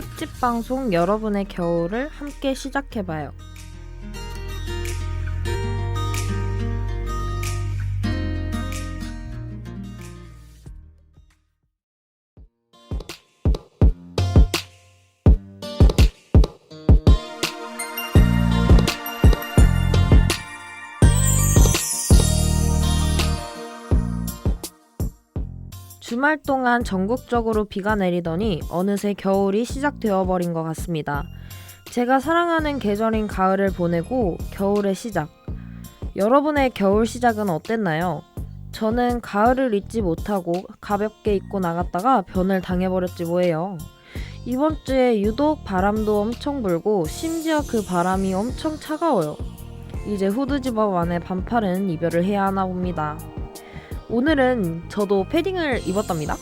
특집 방송 여러분의 겨울을 함께 시작해봐요. 주말 동안 전국적으로 비가 내리더니 어느새 겨울이 시작되어 버린 것 같습니다. 제가 사랑하는 계절인 가을을 보내고 겨울의 시작. 여러분의 겨울 시작은 어땠나요? 저는 가을을 잊지 못하고 가볍게 입고 나갔다가 변을 당해버렸지 뭐예요. 이번 주에 유독 바람도 엄청 불고 심지어 그 바람이 엄청 차가워요. 이제 후드 집업 안에 반팔은 이별을 해야 하나 봅니다. 오늘은 저도 패딩을 입었답니다.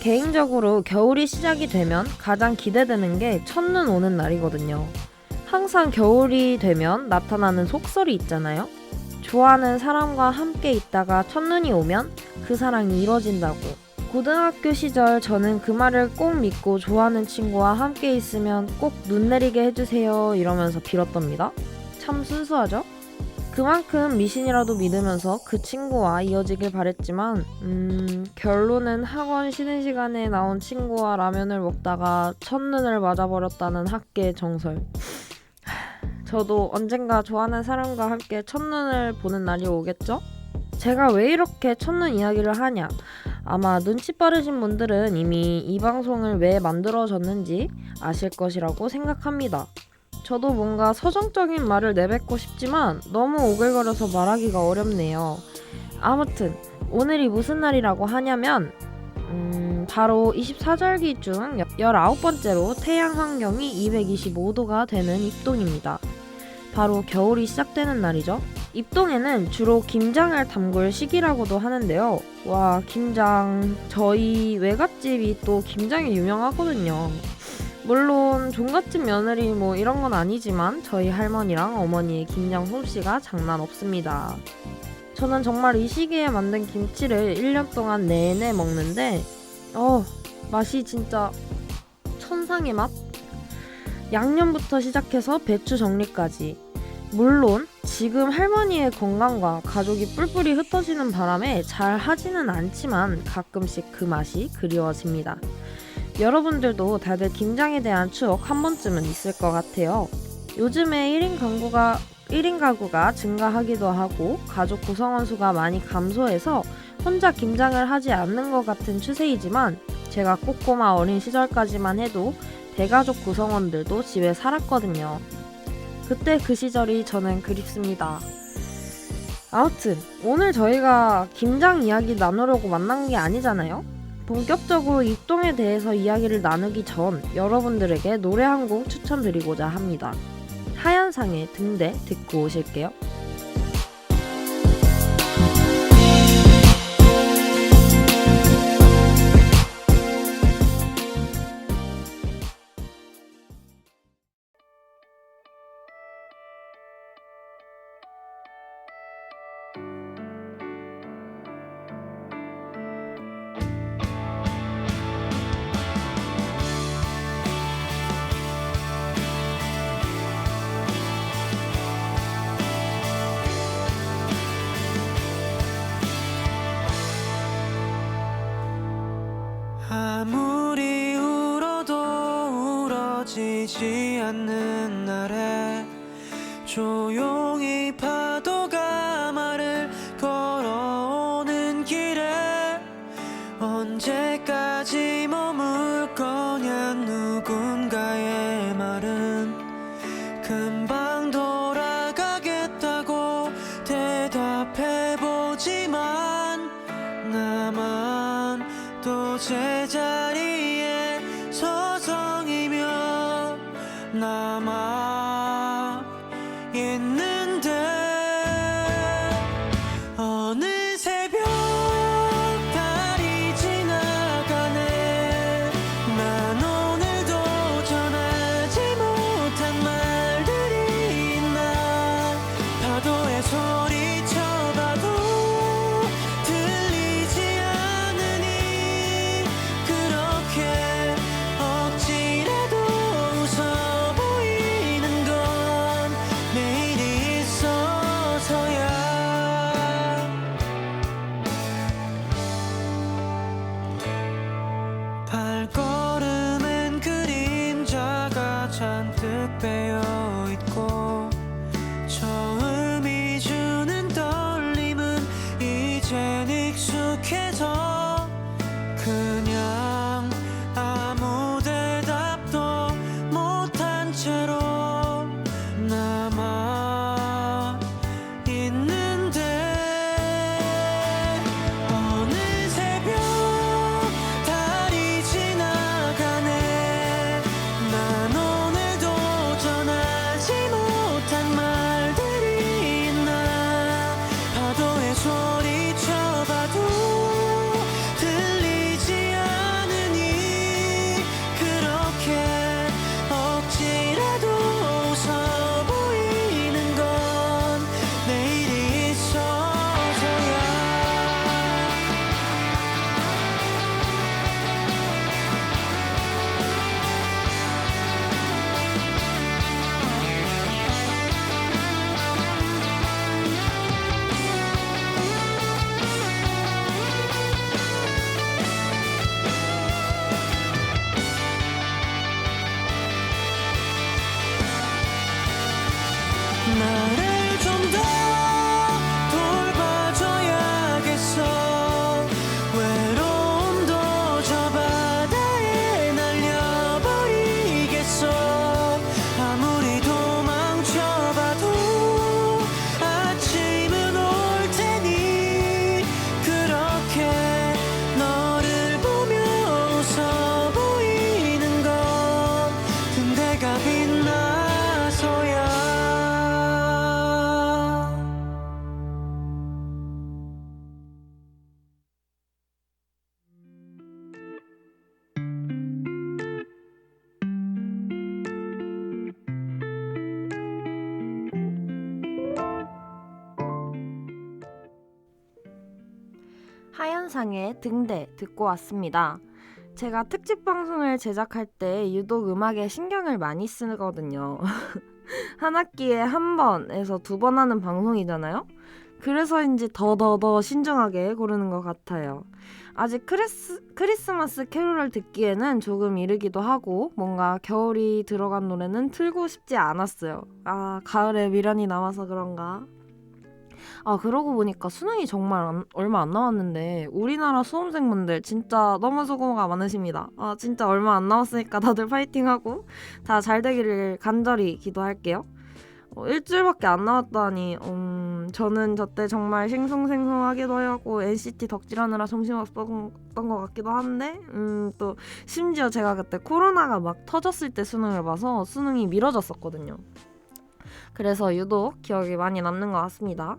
개인적으로 겨울이 시작이 되면 가장 기대되는 게 첫눈 오는 날이거든요. 항상 겨울이 되면 나타나는 속설이 있잖아요. 좋아하는 사람과 함께 있다가 첫눈이 오면 그 사랑이 이뤄진다고. 고등학교 시절 저는 그 말을 꼭 믿고 좋아하는 친구와 함께 있으면 꼭 눈 내리게 해주세요 이러면서 빌었답니다. 참 순수하죠? 그만큼 미신이라도 믿으면서 그 친구와 이어지길 바랬지만 음, 결론은 학원 쉬는 시간에 나온 친구와 라면을 먹다가 첫눈을 맞아버렸다는 학계의 정설 저도 언젠가 좋아하는 사람과 함께 첫눈을 보는 날이 오겠죠? 제가 왜 이렇게 첫눈 이야기를 하냐 아마 눈치 빠르신 분들은 이미 이 방송을 왜 만들어졌는지 아실 것이라고 생각합니다. 저도 뭔가 서정적인 말을 내뱉고 싶지만 너무 오글거려서 말하기가 어렵네요. 아무튼 오늘이 무슨 날이라고 하냐면 음, 바로 24절기 중 19번째로 태양 환경이 225도가 되는 입동입니다. 바로 겨울이 시작되는 날이죠. 입동에는 주로 김장을 담글 시기라고도 하는데요. 와, 김장. 저희 외갓집이 또 김장이 유명하거든요. 물론 종갓집 며느리 뭐 이런 건 아니지만 저희 할머니랑 어머니의 김장 솜씨가 장난 없습니다. 저는 정말 이 시기에 만든 김치를 1년 동안 내내 먹는데 어 맛이 진짜 천상의 맛? 양념부터 시작해서 배추 정리까지 물론 지금 할머니의 건강과 가족이 뿔뿔이 흩어지는 바람에 잘 하지는 않지만 가끔씩 그 맛이 그리워집니다. 여러분들도 다들 김장에 대한 추억 한 번쯤은 있을 것 같아요. 요즘에 1인 가구가 1인 가구가 증가하기도 하고 가족 구성원 수가 많이 감소해서 혼자 김장을 하지 않는 것 같은 추세이지만 제가 꼬꼬마 어린 시절까지만 해도 대가족 구성원들도 집에 살았거든요. 그때 그 시절이 저는 그립습니다. 아무튼 오늘 저희가 김장 이야기 나누려고 만난 게 아니잖아요. 본격적으로 입동에 대해서 이야기를 나누기 전 여러분들에게 노래 한 곡 추천드리고자 합니다. 하얀상의 등대 듣고 오실게요. 아무리 울어도 울어지지 않는 날에 조용 있는 하현상의 등대 듣고 왔습니다. 제가 특집 방송을 제작할 때 유독 음악에 신경을 많이 쓰거든요. 한 학기에 한 번에서 두 번 하는 방송이잖아요. 그래서인지 더더더 신중하게 고르는 것 같아요. 아직 크리스, 크리스마스 캐롤을 듣기에는 조금 이르기도 하고 뭔가 겨울이 들어간 노래는 틀고 싶지 않았어요. 아 가을에 미련이 남아서 그런가? 아 그러고 보니까 수능이 정말 안- 얼마 안 남았는데 우리나라 수험생분들 진짜 너무 수고가 많으십니다. 아 진짜 얼마 안 남았으니까 다들 파이팅하고 다 잘 되기를 간절히 기도할게요. 어, 일주일밖에 안 남았다니 음, 저는 저때 정말 싱숭생숭하기도 하고 NCT 덕질하느라 정신없었던 것 같기도 한데 음, 또 심지어 제가 그때 코로나가 막 터졌을 때 수능을 봐서 수능이 미뤄졌었거든요. 그래서 유독 기억이 많이 남는 것 같습니다.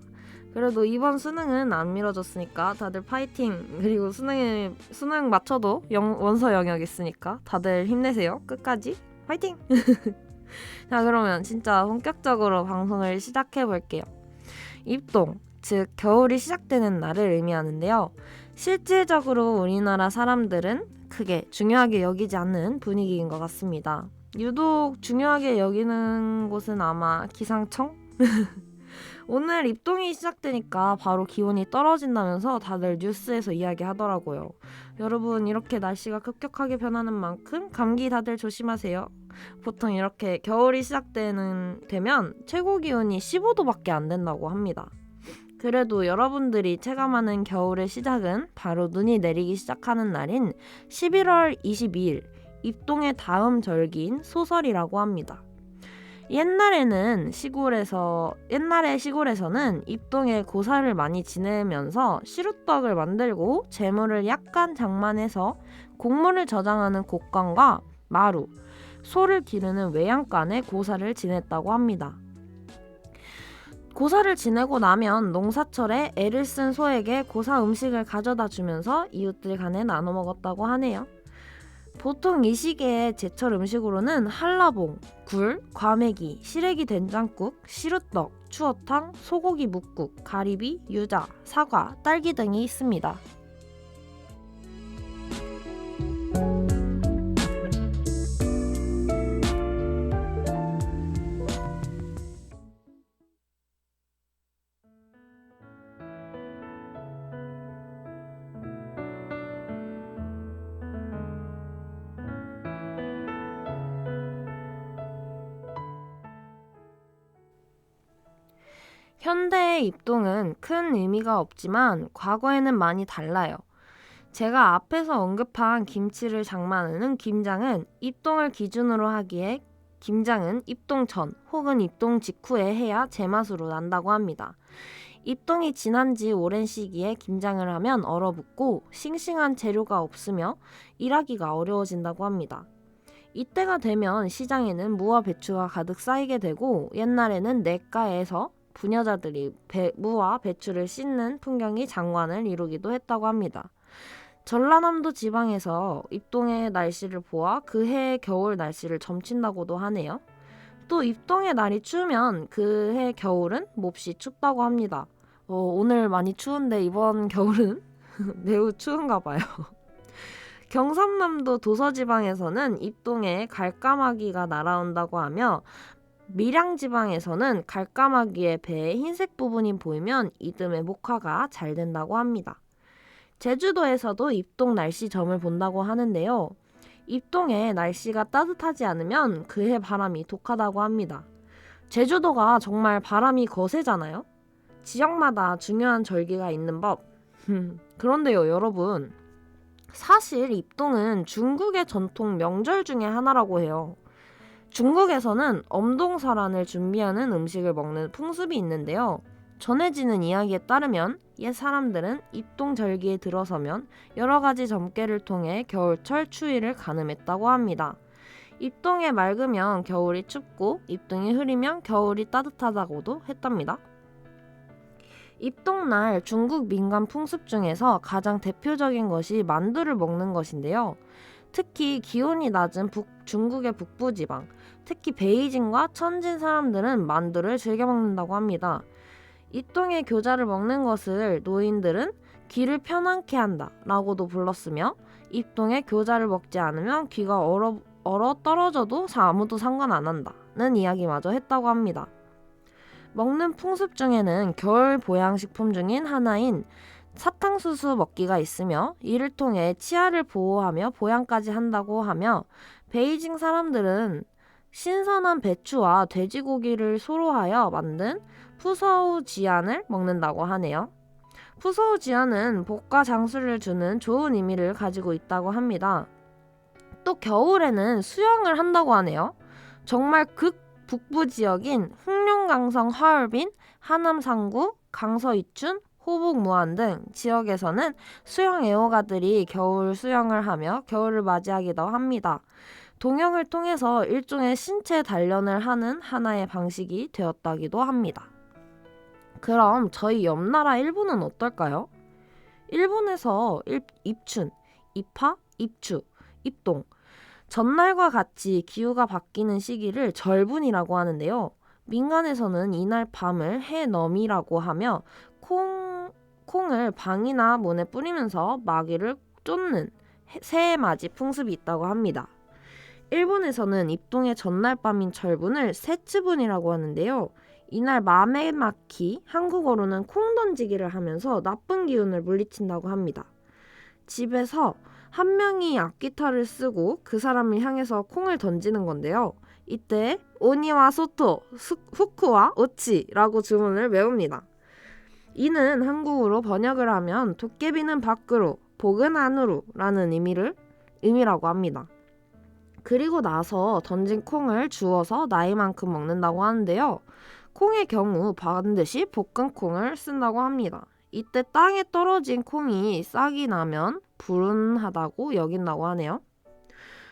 그래도 이번 수능은 안 미뤄졌으니까 다들 파이팅. 그리고 수능에 수능 맞춰도 영, 원서 영역 있으니까 다들 힘내세요. 끝까지. 파이팅! 자 그러면 진짜 본격적으로 방송을 시작해 볼게요. 입동 즉 겨울이 시작되는 날을 의미하는데요. 실질적으로 우리나라 사람들은 크게 중요하게 여기지 않는 분위기인 것 같습니다. 유독 중요하게 여기는 곳은 아마 기상청 오늘 입동이 시작되니까 바로 기온이 떨어진다면서 다들 뉴스에서 이야기하더라고요. 여러분 이렇게 날씨가 급격하게 변하는 만큼 감기 다들 조심하세요. 보통 이렇게 겨울이 시작되는 되면 최고 기온이 15도밖에 안 된다고 합니다. 그래도 여러분들이 체감하는 겨울의 시작은 바로 눈이 내리기 시작하는 날인 11월 22일 입동의 다음 절기인 소설이라고 합니다. 옛날에는 시골에서 옛날에 시골에서는 입동에 고사를 많이 지내면서 시루떡을 만들고 재물을 약간 장만해서 곡물을 저장하는 곡간과 마루, 소를 기르는 외양간에 고사를 지냈다고 합니다. 고사를 지내고 나면 농사철에 애를 쓴 소에게 고사 음식을 가져다 주면서 이웃들 간에 나눠 먹었다고 하네요. 보통 이 시기에 제철 음식으로는 한라봉, 굴, 과메기, 시래기 된장국, 시루떡, 추어탕, 소고기 묵국, 가리비, 유자, 사과, 딸기 등이 있습니다. 현대의 입동은 큰 의미가 없지만 과거에는 많이 달라요. 제가 앞에서 언급한 김치를 장만하는 김장은 입동을 기준으로 하기에 김장은 입동 전 혹은 입동 직후에 해야 제맛으로 난다고 합니다. 입동이 지난 지 오랜 시기에 김장을 하면 얼어붙고 싱싱한 재료가 없으며 일하기가 어려워진다고 합니다. 이때가 되면 시장에는 무와 배추가 가득 쌓이게 되고 옛날에는 냇가에서 부녀자들이 배, 무와 배추를 씻는 풍경이 장관을 이루기도 했다고 합니다. 전라남도 지방에서 입동의 날씨를 보아 그 해의 겨울 날씨를 점친다고도 하네요. 또 입동의 날이 추우면 그해 겨울은 몹시 춥다고 합니다. 어, 오늘 많이 추운데 이번 겨울은 매우 추운가 봐요. 경상남도 도서지방에서는 입동에 갈까마귀가 날아온다고 하며 밀양 지방에서는 갈까마귀의 배의 흰색 부분이 보이면 이듬해 목화가 잘 된다고 합니다. 제주도에서도 입동 날씨점을 본다고 하는데요. 입동에 날씨가 따뜻하지 않으면 그해 바람이 독하다고 합니다. 제주도가 정말 바람이 거세잖아요. 지역마다 중요한 절기가 있는 법. 그런데요, 여러분. 사실 입동은 중국의 전통 명절 중에 하나라고 해요. 중국에서는 엄동설안을 준비하는 음식을 먹는 풍습이 있는데요. 전해지는 이야기에 따르면 옛 사람들은 입동절기에 들어서면 여러 가지 점괘를 통해 겨울철 추위를 가늠했다고 합니다. 입동에 맑으면 겨울이 춥고 입동이 흐리면 겨울이 따뜻하다고도 했답니다. 입동날 중국 민간 풍습 중에서 가장 대표적인 것이 만두를 먹는 것인데요. 특히 기온이 낮은 북, 중국의 북부 지방, 특히 베이징과 천진 사람들은 만두를 즐겨 먹는다고 합니다. 입동의 교자를 먹는 것을 노인들은 귀를 편안케 한다 라고도 불렀으며 입동에 교자를 먹지 않으면 귀가 얼어, 얼어 떨어져도 사- 아무도 상관 안 한다는 이야기마저 했다고 합니다. 먹는 풍습 중에는 겨울 보양식품 중인 하나인 사탕수수 먹기가 있으며 이를 통해 치아를 보호하며 보양까지 한다고 하며 베이징 사람들은 신선한 배추와 돼지고기를 소로하여 만든 푸서우 지안을 먹는다고 하네요. 푸서우 지안은 복과 장수를 주는 좋은 의미를 가지고 있다고 합니다. 또 겨울에는 수영을 한다고 하네요. 정말 극 북부 지역인 흑룡강성 하얼빈, 하남 상구, 강서 이춘, 호북 무안 등 지역에서는 수영 애호가들이 겨울 수영을 하며 겨울을 맞이하기도 합니다. 동영을 통해서 일종의 신체 단련을 하는 하나의 방식이 되었다기도 합니다. 그럼 저희 옆 나라 일본은 어떨까요? 일본에서 일- 입춘, 입하, 입추, 입동 전날과 같이 기후가 바뀌는 시기를 절분이라고 하는데요. 민간에서는 이날 밤을 해넘이라고 하며 콩, 콩을 방이나 문에 뿌리면서 마귀를 쫓는 해- 새해 맞이 풍습이 있다고 합니다. 일본에서는 입동의 전날 밤인 절분을 세츠분이라고 하는데요. 이날 막히 한국어로는 콩 던지기를 하면서 나쁜 기운을 물리친다고 합니다. 집에서 한 명이 악기타를 쓰고 그 사람을 향해서 콩을 던지는 건데요. 이때 오니와 소토, 수- 후쿠와 오치라고 주문을 외웁니다. 이는 한국어로 번역을 하면 도깨비는 밖으로, 복은 안으로 라는 의미를 의미라고 합니다. 그리고 나서 던진 콩을 주워서 나이만큼 먹는다고 하는데요. 콩의 경우 반드시 볶은 콩을 쓴다고 합니다. 이때 땅에 떨어진 콩이 싹이 나면 불운하다고 여긴다고 하네요.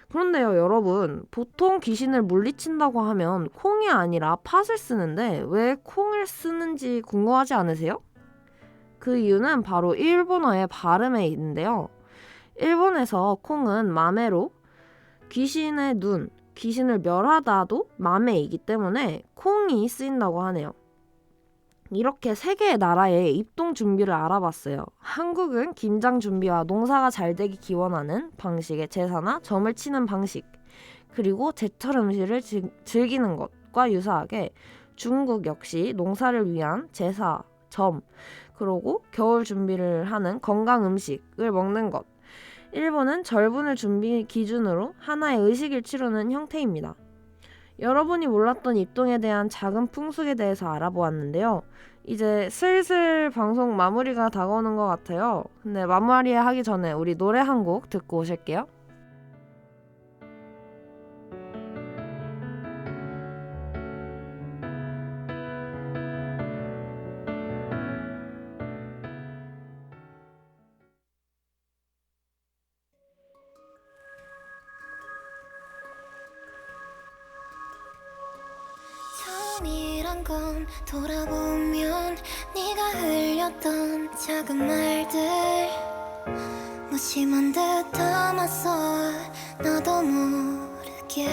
그런데요, 여러분, 보통 귀신을 물리친다고 하면 콩이 아니라 팥을 쓰는데 왜 콩을 쓰는지 궁금하지 않으세요? 그 이유는 바로 일본어의 발음에 있는데요. 일본에서 콩은 마메로 귀신의 눈, 귀신을 멸하다도 마메이기 때문에 콩이 쓰인다고 하네요. 이렇게 세 개의 나라의 입동 준비를 알아봤어요. 한국은 김장 준비와 농사가 잘 되기 기원하는 방식의 제사나 점을 치는 방식, 그리고 제철 음식을 즐- 즐기는 것과 유사하게 중국 역시 농사를 위한 제사, 점, 그리고 겨울 준비를 하는 건강 음식을 먹는 것. 일본은 절분을 준비 기준으로 하나의 의식을 치르는 형태입니다. 여러분이 몰랐던 입동에 대한 작은 풍속에 대해서 알아보았는데요. 이제 슬슬 방송 마무리가 다가오는 것 같아요. 근데 마무리 하기 전에 우리 노래 한 곡 듣고 오실게요. 처음이란 건 돌아보면 네가 흘렸던 작은 말들 무심한 듯 담았어 나도 모르게.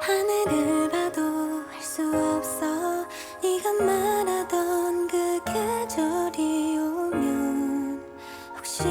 하늘을 봐도 알수 없어. 네가 말하던 그 계절이 오면 혹시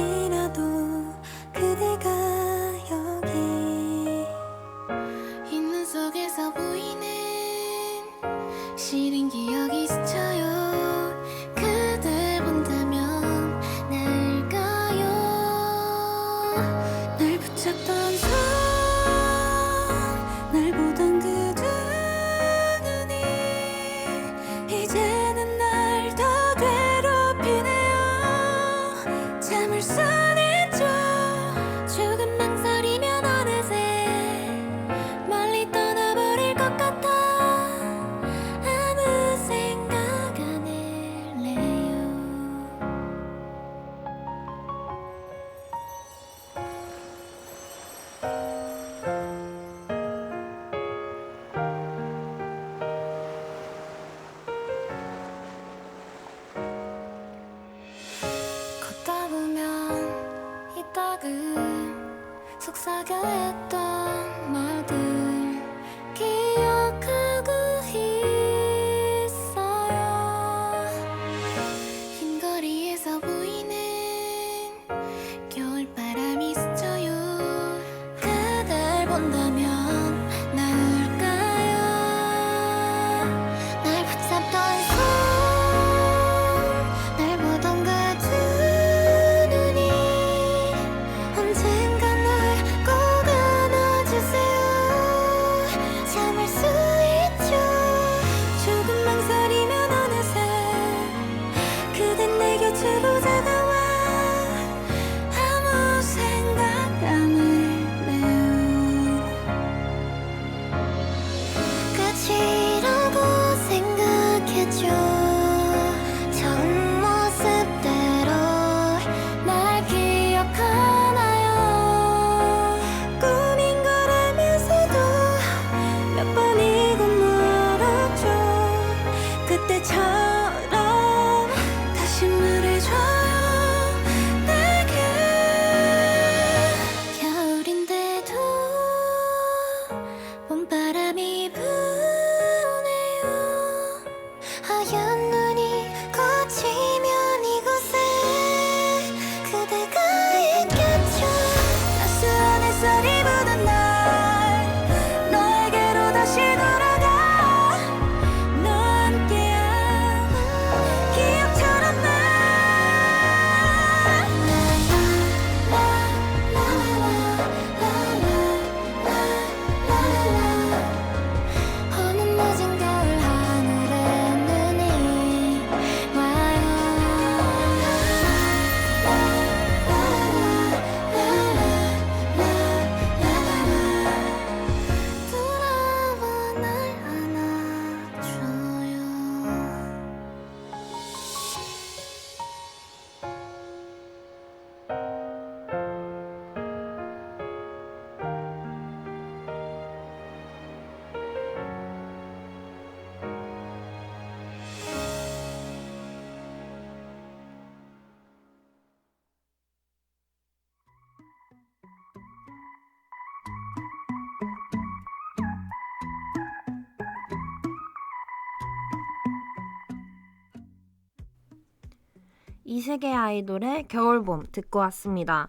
이세계 아이돌의 겨울봄 듣고 왔습니다.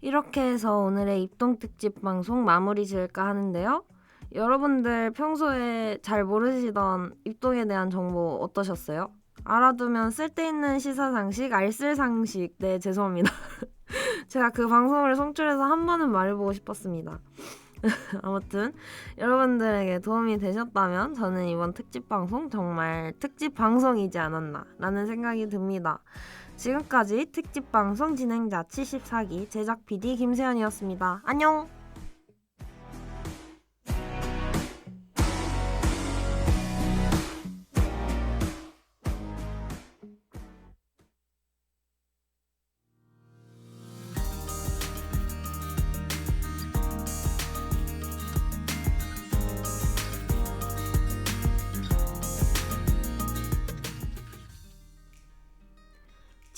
이렇게 해서 오늘의 입동 특집 방송 마무리 지을까 하는데요. 여러분들 평소에 잘 모르시던 입동에 대한 정보 어떠셨어요? 알아두면 쓸데있는 시사상식, 알쓸상식. 네, 죄송합니다. 제가 그 방송을 송출해서 한 번은 말해보고 싶었습니다. 아무튼 여러분들에게 도움이 되셨다면 저는 이번 특집 방송 정말 특집 방송이지 않았나 라는 생각이 듭니다. 지금까지 특집 방송 진행자 74기 제작 PD 김세연이었습니다. 안녕!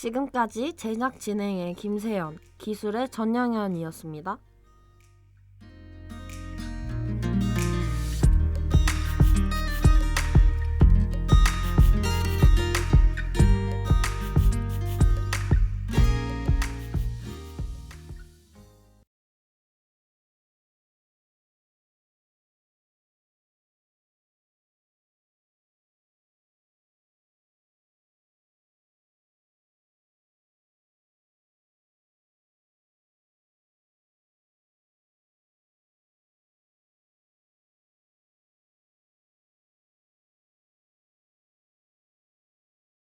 지금까지 제작 진행의 김세연, 기술의 전영현이었습니다.